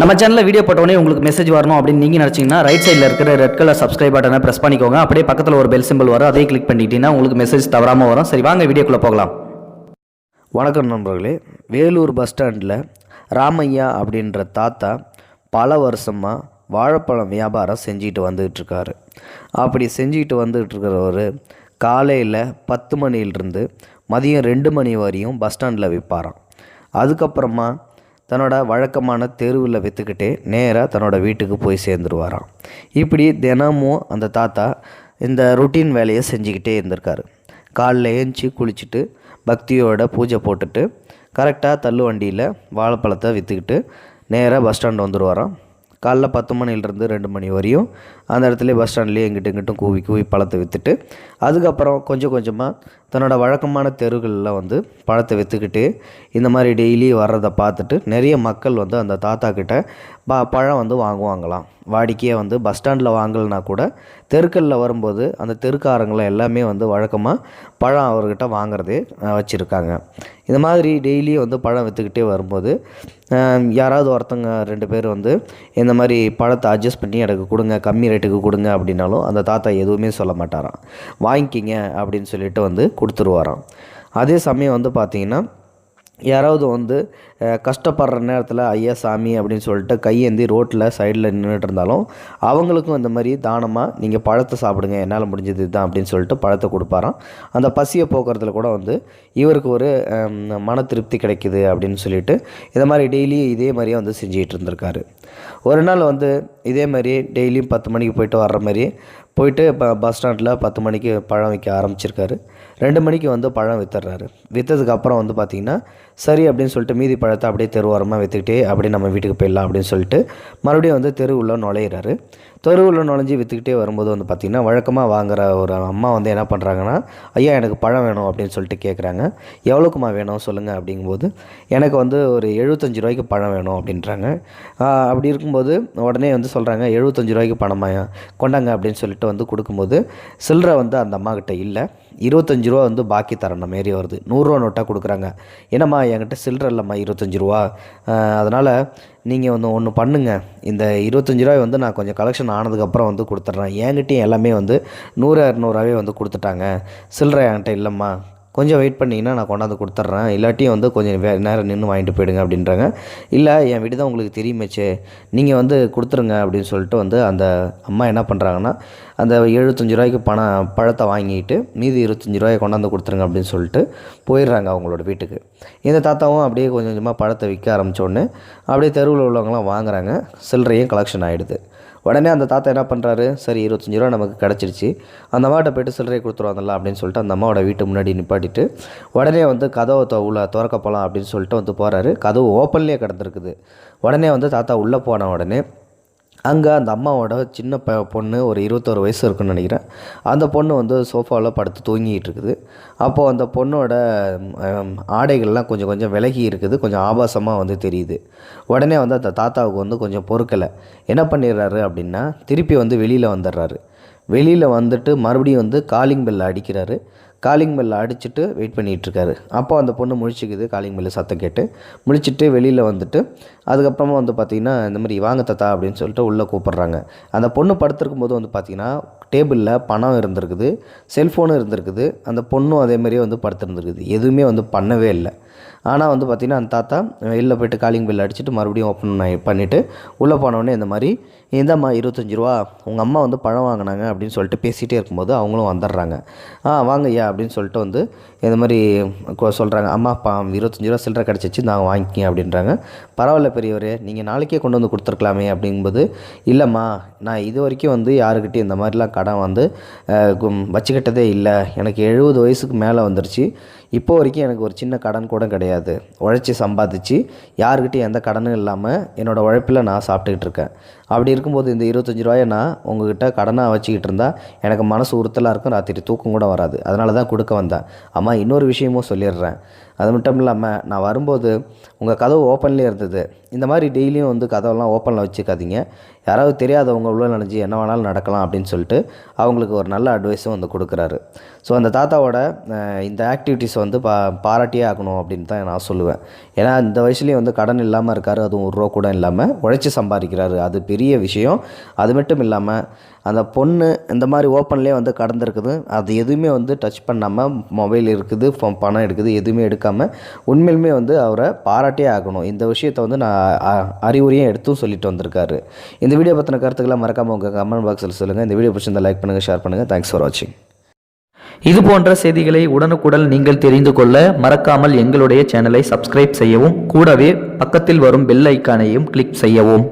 நம்ம சேனலில் வீடியோ போட்டோடனே உங்களுக்கு மெசேஜ் வரணும் அப்படின்னு நீங்கள் நினச்சிங்கன்னா ரைட் சைடில் இருக்கிற ரெட் கலர் சப்ஸ்கிரைப் பட்டனை ப்ரெஸ் பண்ணிக்கோங்க. அப்படியே பக்கத்தில் ஒரு பெல் சிம்பிள் வரும். அதே கிளிக் பண்ணிட்டீங்கன்னா உங்களுக்கு மெசேஜ் தவறாமல் வரும். சரி வாங்க வீடியோக்குள்ளே போகலாம். வணக்கம் நண்பர்களே. வேலூர் பஸ் ஸ்டாண்டில் ராமையா அப்படின்ற தாத்தா பல வருஷமாக வாழைப்பழம் வியாபாரம் செஞ்சுட்டு வந்துகிட்ருக்காரு அப்படி செஞ்சுக்கிட்டு வந்துகிட்ருக்கிறவர் காலையில் பத்து மணியிலிருந்து மதியம் ரெண்டு மணி வரையும் பஸ் ஸ்டாண்டில் விற்பாராம். அதுக்கப்புறமா தன்னோட வழக்கமான தெருவில் விற்றுக்கிட்டே நேராக தன்னோட வீட்டுக்கு போய் சேர்ந்துருவாராம். இப்படி தினமும் அந்த தாத்தா இந்த ரொட்டீன் வேலையை செஞ்சுக்கிட்டே இருந்திருக்காரு. காலில் ஏஞ்சி குளிச்சுட்டு பக்தியோட பூஜை போட்டுட்டு கரெக்டாக தள்ளு வண்டியில் வாழைப்பழத்தை விற்றுக்கிட்டு நேராக பஸ் ஸ்டாண்ட் வந்துடுவாராம் காலைல பத்து மணிலேருந்து ரெண்டு மணி வரையும் அந்த இடத்துல பஸ் ஸ்டாண்ட்லேயே எங்கிட்ட எங்கிட்டும் கூவி கூவி பழத்தை விற்றுட்டு அதுக்கப்புறம் கொஞ்சம் கொஞ்சமாக தன்னோட வழக்கமான தெருகளில் வந்து பழத்தை விற்றுக்கிட்டு இந்த மாதிரி டெய்லி வர்றதை பார்த்துட்டு நிறைய மக்கள் வந்து அந்த தாத்தா கிட்ட ப பழம் வந்து வாங்குவாங்களாம். வாடிக்கையாக வந்து பஸ் ஸ்டாண்டில் வாங்கலைனா கூட தெருக்களில் வரும்போது அந்த தெருக்காரங்களை எல்லாமே வந்து வழக்கமாக பழம் அவர்கிட்ட வாங்குறதே வச்சுருக்காங்க. இந்த மாதிரி டெய்லி வந்து பழம் விற்றுக்கிட்டே வரும்போது யாராவது ஒருத்தங்க ரெண்டு பேர் வந்து இந்த மாதிரி பழத்தை அட்ஜஸ்ட் பண்ணி எனக்கு கொடுங்க கம்மி ரேட் ரேட்டுக்கு கொடுங்க அப்படின்னாலும் அந்த தாத்தா எதுவுமே சொல்ல மாட்டாராம். வாங்கிக்கிங்க அப்படின்னு சொல்லிட்டு வந்து கொடுத்துருவாராம். அதே சமயம் வந்து பார்த்தீங்கன்னா யாராவது வந்து கஷ்டப்படுற நேரத்தில் ஐயா சாமி அப்படின்னு சொல்லிட்டு கையேந்தி ரோட்டில் சைடில் நின்றுட்டு இருந்தாலும் அவங்களுக்கும் இந்த மாதிரி தானமாக நீங்கள் பழத்தை சாப்பிடுங்க என்னால் முடிஞ்சது இதுதான் அப்படின்னு சொல்லிட்டு பழத்தை கொடுப்பாராம். அந்த பசியை போக்குறதுல கூட வந்து இவருக்கு ஒரு மன திருப்தி கிடைக்குது அப்படின்னு சொல்லிட்டு இதை மாதிரி டெய்லி இதே மாதிரியே வந்து செஞ்சுக்கிட்டு இருந்திருக்காரு. ஒரு நாள் வந்து இதே மாதிரி டெய்லியும் பத்து மணிக்கு போயிட்டு வர்ற மாதிரி போயிட்டு இப்போ பஸ் ஸ்டாண்டில் பத்து மணிக்கு பழம் விற்க ஆரம்பிச்சிருக்காரு. ரெண்டு மணிக்கு வந்து பழம் வித்துடுறாரு. விற்றதுக்கப்புறம் வந்து பார்த்திங்கன்னா சரி அப்படின்னு சொல்லிட்டு மீதி பழத்தை அப்படியே தெருவோரமாக விற்றுக்கிட்டே அப்படியே நம்ம வீட்டுக்கு போயிடலாம் அப்படின்னு சொல்லிட்டு மறுபடியும் வந்து தெரு நுழையிறாரு. தெருவில் நுழைஞ்சி விற்றுக்கிட்டே வரும்போது வந்து பார்த்திங்கன்னா வழக்கமாக வாங்குற ஒரு அம்மா வந்து என்ன பண்ணுறாங்கன்னா ஐயா எனக்கு பழம் வேணும் அப்படின்னு சொல்லிட்டு கேட்குறாங்க எவ்வளோக்குமா வேணும்? சொல்லுங்கள் அப்படிங்கும்போது எனக்கு வந்து ஒரு எழுபத்தஞ்சு ரூபாய்க்கு பழம் வேணும் அப்படின்றாங்க. அப்படி இருக்கும்போது உடனே வந்து சொல்கிறாங்க எழுபத்தஞ்சு ரூபாய்க்கு பணமாயா கொண்டாங்க அப்படின்னு சொல்லிட்டு வந்து கொடுக்கும்போது சில்லறை வந்து அந்த அம்மாக்கிட்ட இல்லை. இருபத்தஞ்சு ரூபா வந்து பாக்கி தரணும் மாரி வருது. நூறுரூவா நோட்டாக கொடுக்குறாங்க. என்னம்மா என்கிட்ட சில்லற இல்லைம்மா இருபத்தஞ்சு ரூபா. அதனால் நீங்கள் வந்து ஒன்று பண்ணுங்கள் இந்த இருபத்தஞ்சி ரூபாய் வந்து நான் கொஞ்சம் கலெக்ஷன் ஆனதுக்கப்புறம் வந்து கொடுத்துட்றேன். என்கிட்டையும் எல்லாமே வந்து நூறு இரநூறுவாவே வந்து கொடுத்துட்டாங்க. சில்லற என்கிட்ட இல்லைம்மா. கொஞ்சம் வெயிட் பண்ணிங்கன்னா நான் கொண்டாந்து கொடுத்துட்றேன். இல்லாட்டியும் வந்து கொஞ்சம் வே நேரம் நின்று வாங்கிட்டு போயிடுங்க அப்படின்றாங்க. இல்லை என் வீடு தான் உங்களுக்கு தெரியுமேச்சே. நீங்கள் வந்து கொடுத்துருங்க அப்படின்னு சொல்லிட்டு வந்து அந்த அம்மா என்ன பண்ணுறாங்கன்னா அந்த எழுபத்தஞ்சு ரூபாய்க்கு பணம் பழத்தை வாங்கிட்டு மீதி இருபத்தஞ்சி ரூபாயை கொண்டாந்து கொடுத்துருங்க அப்படின்னு சொல்லிட்டு போயிடுறாங்க அவங்களோட வீட்டுக்கு. இந்த தாத்தாவும் அப்படியே கொஞ்சம் கொஞ்சமாக பழத்தை விற்க ஆரம்பித்தோடனே அப்படியே தெருவில் உள்ளவங்களாம் வாங்குறாங்க. சில்லறையும் கலெக்ஷன் ஆகிடுது உடனே அந்த தாத்தா என்ன பண்ணுறாரு சரி இருபத்தஞ்சி ரூபா நமக்கு கிடச்சிருச்சு. அந்த அம்மாட்ட போய்ட்டு சில்லறை கொடுத்துருவாங்கல்ல அப்படின்னு சொல்லிட்டு அந்த அம்மாவோட வீட்டு முன்னாடி நிப்பாட்டிட்டு உடனே வந்து கதவை தொ உள்ள திறக்க போகலாம் அப்படின்னு சொல்லிட்டு வந்து போகிறாரு கதவு ஓப்பன்லேயே கிடந்திருக்குது. உடனே வந்து தாத்தா உள்ளே போன உடனே அங்கே அந்த அம்மாவோட சின்ன ப பொண்ணு ஒரு இருபத்தோரு வயசு இருக்குன்னு நினைக்கிறேன். அந்த பொண்ணு வந்து சோஃபாவில் படுத்து தூங்கிட்டு இருக்குது. அப்போது அந்த பொண்ணோட ஆடைகள்லாம் கொஞ்சம் கொஞ்சம் விலகி இருக்குது. கொஞ்சம் ஆபாசமாக வந்து தெரியுது. உடனே வந்து அந்த தாத்தாவுக்கு வந்து கொஞ்சம் பொறுக்கலை. என்ன பண்ணிடுறாரு அப்படின்னா திருப்பி வந்து வெளியில் வந்துடுறாரு. வெளியில் வந்துட்டு மறுபடியும் வந்து காலிங் பெல்லை அடிக்கிறாரு. காலிங் பெல்லை அடிச்சுட்டு வெயிட் பண்ணிகிட்ருக்காரு. அப்போ அந்த பொண்ணு முழிச்சிக்குது காலிங் பெல்லு சத்தம் கேட்டு. முழிச்சிட்டு வெளியில் வந்துட்டு அதுக்கப்புறமா வந்து பார்த்திங்கன்னா இந்த மாதிரி வாங்க தாத்தா அப்படின்னு சொல்லிட்டு உள்ளே கூப்பிட்றாங்க. அந்த பொண்ணு படுத்திருக்கும் போது வந்து பார்த்திங்கன்னா டேபிளில் பணம் இருந்திருக்குது செல்ஃபோனும் இருந்திருக்குது. அந்த பொண்ணும் அதே மாதிரியே வந்து படுத்திருந்துருக்குது. எதுவுமே வந்து பண்ணவே இல்லை. ஆனால் வந்து பார்த்திங்கன்னா அந்த தாத்தா வெளில போய்ட்டு காலிங் பெல் அடிச்சுட்டு மறுபடியும் ஓப்பன் பண்ணிவிட்டு உள்ளே போனோடனே இந்த மாதிரி இந்தாம்மா இருபத்தஞ்சி ரூபா உங்கள் அம்மா வந்து பழம் வாங்கினாங்க அப்படின்னு சொல்லிட்டு பேசிகிட்டே இருக்கும்போது அவங்களும் வந்துடுறாங்க. ஆ வாங்க ஐயா அப்படின்னு சொல்லிட்டு வந்து இந்த மாதிரி சொல்கிறாங்க அம்மா பா இருபத்தஞ்சி ரூபா சில்லறை கிடச்சிச்சு நாங்கள் வாங்கிக்கிங்க அப்படின்றாங்க. பரவாயில்ல பெரியவரே நீங்கள் நாளைக்கே கொண்டு வந்து கொடுத்துருக்கலாமே அப்படிங்கும்போது இல்லைம்மா நான் இது வரைக்கும் வந்து யாருக்கிட்டையும் இந்த மாதிரிலாம் கடன் வந்து வச்சுக்கிட்டதே இல்லை. எனக்கு எழுபது வயசுக்கு மேலே வந்துருச்சு. இப்போ வரைக்கும் எனக்கு ஒரு சின்ன கடன் கூட கிடையாது. உழைச்சி சம்பாதிச்சு யாருக்கிட்டையும் எந்த கடனும் இல்லாமல் என்னோடய உழைப்பில் நான் சாப்பிட்டுக்கிட்டு இருக்கேன். அப்படி இருக்கும்போது இந்த இருபத்தஞ்சி ரூபாயை நான் உங்ககிட்ட கடனாக வச்சுக்கிட்டு இருந்தா எனக்கு மனசு உறுத்தலாக இருக்கும் ராத்திரி தூக்கம் கூட வராது. அதனால தான் கொடுக்க வந்தேன். அம்மா இன்னொரு விஷயமும் சொல்லிடுறேன். அது மட்டும் இல்லாமல் நான் வரும்போது உங்கள் கதவு ஓப்பன்லேயே இருந்தது. இந்த மாதிரி டெய்லியும் வந்து கதவெல்லாம் ஓப்பனில் வச்சுக்காதீங்க. யாராவது தெரியாதவங்க உள்ள நினச்சி என்ன வேணாலும் நடக்கலாம் அப்படின்னு சொல்லிட்டு அவங்களுக்கு ஒரு நல்ல அட்வைஸும் வந்து கொடுக்குறாரு. ஸோ அந்த தாத்தாவோட இந்த ஆக்டிவிட்டீஸ் வந்து பா பாராட்டியே ஆகணும் அப்படின்னு தான் நான் சொல்லுவேன். ஏன்னா இந்த வயசுலேயும் வந்து கடன் இல்லாமல் இருக்கார். அதுவும் ஒரு ரூபா கூட இல்லாமல் உழைச்சி சம்பாதிக்கிறாரு. அது பெரிய விஷயம். அது மட்டும் இல்லாமல் அந்த பொண்ணு இந்த மாதிரி ஓப்பன்லேயே வந்து கடந்திருக்குது. அது எதுவுமே வந்து டச் பண்ணாமல் மொபைல் இருக்குது பணம் எடுக்குது எதுவுமே எடுக்க எடுக்காமல் உண்மையிலுமே வந்து அவரை பாராட்டே ஆகணும். இந்த விஷயத்தை வந்து நான் அறிவுரையும் எடுத்தும் சொல்லிட்டு வந்திருக்காரு. இந்த வீடியோ பற்றின கருத்துக்களை மறக்காமல் உங்கள் கமெண்ட் பாக்ஸில் சொல்லுங்கள் இந்த வீடியோ பிடிச்சிருந்தா லைக் பண்ணுங்கள் ஷேர் பண்ணுங்கள் தேங்க்ஸ் ஃபார் வாட்சிங் இது போன்ற செய்திகளை உடனுக்குடன் நீங்கள் தெரிந்து கொள்ள மறக்காமல் எங்களுடைய சேனலை சப்ஸ்கிரைப் செய்யவும் கூடவே பக்கத்தில் வரும் பெல் ஐக்கானையும் கிளிக் செய்யவும்.